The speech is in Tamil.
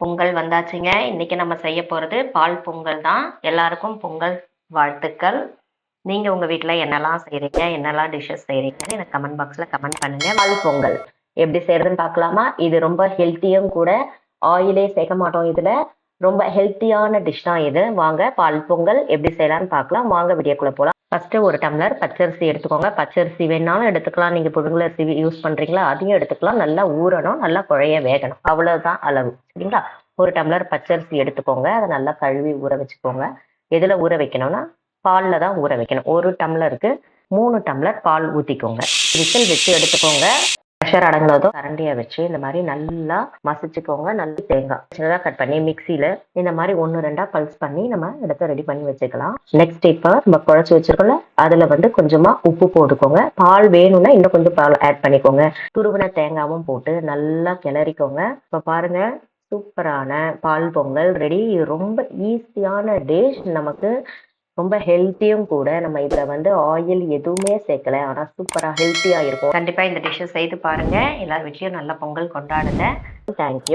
பொங்கல் வந்தாச்சுங்க. இன்னைக்கு நம்ம செய்ய போகிறது பால் பொங்கல் தான். எல்லாருக்கும் பொங்கல் வாழ்த்துக்கள். நீங்கள் உங்கள் வீட்டில் என்னெல்லாம் செய்கிறீங்க என்னெல்லாம் டிஷ்ஷஸ் செய்கிறீங்கன்னு எனக்கு கமெண்ட் பாக்ஸில் கமெண்ட் பண்ணுங்கள் பால் பொங்கல் எப்படி செய்கிறதுன்னு பார்க்கலாமா? இது ரொம்ப ஹெல்த்தியும் கூட. ஆயிலே சேர்க்க மாட்டோம் இதில். ரொம்ப ஹெல்த்தியான டிஷ் தான் இது. வாங்க பால் பொங்கல் எப்படி செய்யலாம்னு பார்க்கலாம். வாங்க வீடியோக்குள்ளே போகலாம் ஃபஸ்ட்டு ஒரு டம்ளர் பச்சரிசி எடுத்துக்கோங்க. பச்சரிசி வேணாலும் எடுத்துக்கலாம். நீங்கள் புழுங்கலரிசி யூஸ் பண்ணுறீங்களா அதையும் எடுத்துக்கலாம். நல்லா ஊறணும் நல்லா குழைய வேகணும். அவ்வளோதான் அளவு. சரிங்களா? ஒரு டம்ளர் பச்சரிசி எடுத்துக்கோங்க. அதை நல்லா கழுவி ஊற வச்சுக்கோங்க. எதில் ஊற வைக்கணும்னா பாலில் தான் ஊற வைக்கணும். ஒரு டம்ளருக்கு மூணு டம்ளர் பால் ஊற்றிக்கோங்க விசில் வச்சு எடுத்துக்கோங்க. ப்ரெஷர் அடங்கினதும் கரண்டியை வச்சு இந்த மாதிரி நல்லா மசிச்சுக்கோங்க. நல்ல தேங்காய் சின்னதாக கட் பண்ணி மிக்சியில் இந்த மாதிரி ஒன்று ரெண்டாக பல்ஸ் பண்ணி நம்ம இடத்த ரெடி பண்ணி வச்சுக்கலாம். நெக்ஸ்ட் இப்போ நம்ம குழச்சி வச்சிருக்கோம்ல அதில் வந்து கொஞ்சமாக உப்பு போட்டுக்கோங்க. பால் வேணும்னா இன்னும் கொஞ்சம் பால் ஆட் பண்ணிக்கோங்க. துருவின தேங்காவும் போட்டு நல்லா கிளறிக்கோங்க. இப்போ பாருங்க சூப்பரான பால் பொங்கல் ரெடி ரொம்ப ஈஸியான டிஷ் நமக்கு ரொம்ப ஹெல்த்தியும் கூட நம்ம இதில் வந்து ஆயில் எதுவுமே சேர்க்கல. ஆனால் சூப்பராக ஹெல்த்தியாக இருக்கும். கண்டிப்பாக இந்த டிஷ்ஷை செய்து பாருங்க. எல்லார் வீட்லேயும் நல்ல பொங்கல் கொண்டாடுங்க. தேங்க்யூ